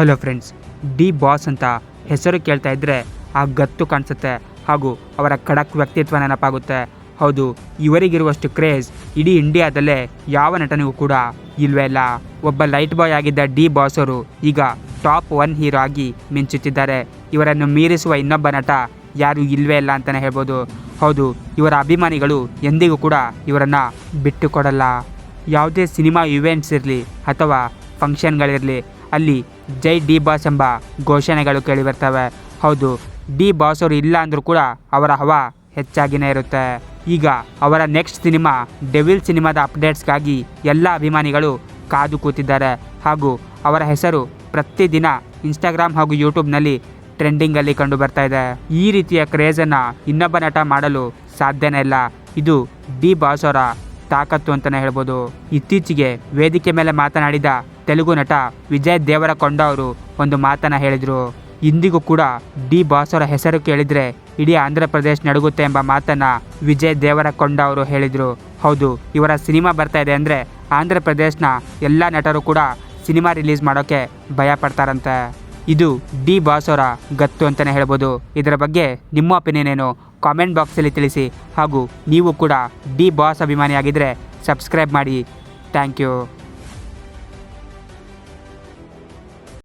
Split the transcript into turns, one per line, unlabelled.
Hello friends, D boss ಅಂತ ಹೆಸರು ಕೇಳ್ತಾ ಇದ್ದರೆ ಆ ಗತ್ತು ಕಾಣಿಸುತ್ತೆ ಹಾಗೂ ಅವರ ಖಡಕ್ ವ್ಯಕ್ತಿತ್ವ ನೆನಪಾಗುತ್ತೆ. ಹೌದು, ಇವರಿಗಿರುವಷ್ಟು ಕ್ರೇಜ್ ಇಡೀ ಇಂಡಿಯಾದಲ್ಲೇ ಯಾವ ನಟನಿಗೂ ಕೂಡ ಇಲ್ವೇ ಇಲ್ಲ. ಒಬ್ಬ ಲೈಟ್ ಬಾಯ್ ಆಗಿದ್ದ ಡಿ ಬಾಸ್ ಅವರು ಈಗ ಟಾಪ್ ಒನ್ ಹೀರೋ ಆಗಿ ಮಿಂಚುತ್ತಿದ್ದಾರೆ. ಇವರನ್ನು ಮೀರಿಸುವ ಇನ್ನೊಬ್ಬ ನಟ ಯಾರು ಇಲ್ವೇ ಇಲ್ಲ ಅಂತಲೇ ಹೇಳ್ಬೋದು. ಹೌದು, ಇವರ ಅಭಿಮಾನಿಗಳು ಎಂದಿಗೂ ಕೂಡ ಇವರನ್ನು ಬಿಟ್ಟು ಕೊಡಲ್ಲ ಯಾವುದೇ ಸಿನಿಮಾ ಇವೆಂಟ್ಸ್ ಇರಲಿ ಅಥವಾ ಫಂಕ್ಷನ್ಗಳಿರಲಿ ಅಲ್ಲಿ ಜೈ ಡಿ ಬಾಸ್ ಎಂಬ ಘೋಷಣೆಗಳು ಕೇಳಿಬರ್ತವೆ. ಹೌದು, ಡಿ ಬಾಸ್ ಅವರು ಇಲ್ಲ ಅಂದರೂ ಕೂಡ ಅವರ ಹವಾ ಹೆಚ್ಚಾಗಿನೇ ಇರುತ್ತೆ. ಈಗ ಅವರ ನೆಕ್ಸ್ಟ್ ಸಿನಿಮಾ, ಡೆವಿಲ್ ಸಿನಿಮಾದ ಅಪ್ಡೇಟ್ಸ್ಗಾಗಿ ಎಲ್ಲ ಅಭಿಮಾನಿಗಳು ಕಾದು ಕೂತಿದ್ದಾರೆ. ಹಾಗೂ ಅವರ ಹೆಸರು ಪ್ರತಿದಿನ ಇನ್ಸ್ಟಾಗ್ರಾಮ್ ಹಾಗೂ ಯೂಟ್ಯೂಬ್ನಲ್ಲಿ ಟ್ರೆಂಡಿಂಗಲ್ಲಿ ಕಂಡು ಬರ್ತಾ ಇದೆ. ಈ ರೀತಿಯ ಕ್ರೇಜನ್ನು ಇನ್ನೊಬ್ಬ ನಟ ಮಾಡಲು ಸಾಧ್ಯನೇ ಇಲ್ಲ. ಇದು ಡಿ ಬಾಸ್ ಅವರ ತಾಕತ್ತು ಅಂತಲೇ ಹೇಳ್ಬೋದು. ಇತ್ತೀಚೆಗೆ ವೇದಿಕೆ ಮೇಲೆ ಮಾತನಾಡಿದ ತೆಲುಗು ನಟ ವಿಜಯ್ ದೇವರಕೊಂಡ ಅವರು ಒಂದು ಮಾತನ್ನ ಹೇಳಿದರು. ಇಂದಿಗೂ ಕೂಡ ಡಿ ಬಾಸ್ ಅವರ ಹೆಸರು ಕೇಳಿದರೆ ಇಡೀ ಆಂಧ್ರ ಪ್ರದೇಶ ನಡುಗುತ್ತೆ ಎಂಬ ಮಾತನ್ನ ವಿಜಯ್ ದೇವರಕೊಂಡ ಅವರು ಹೇಳಿದರು. ಹೌದು, ಇವರ ಸಿನಿಮಾ ಬರ್ತಾ ಇದೆ ಅಂದರೆ ಆಂಧ್ರ ಪ್ರದೇಶನ ಎಲ್ಲ ನಟರು ಕೂಡ ಸಿನಿಮಾ ರಿಲೀಸ್ ಮಾಡೋಕ್ಕೆ ಭಯ ಪಡ್ತಾರಂತೆ. ಇದು ಡಿ ಬಾಸ್ ಅವರ ಗತ್ತು ಅಂತಲೇ ಹೇಳ್ಬೋದು. ಇದರ ಬಗ್ಗೆ ನಿಮ್ಮ ಒಪಿನಿಯನ್ ಏನು? ಕಾಮೆಂಟ್ ಬಾಕ್ಸಲ್ಲಿ ತಿಳಿಸಿ. ಹಾಗೂ ನೀವು ಕೂಡ ಡಿ ಬಾಸ್ ಅಭಿಮಾನಿಯಾಗಿದ್ದರೆ ಸಬ್ಸ್ಕ್ರೈಬ್ ಮಾಡಿ. Thank you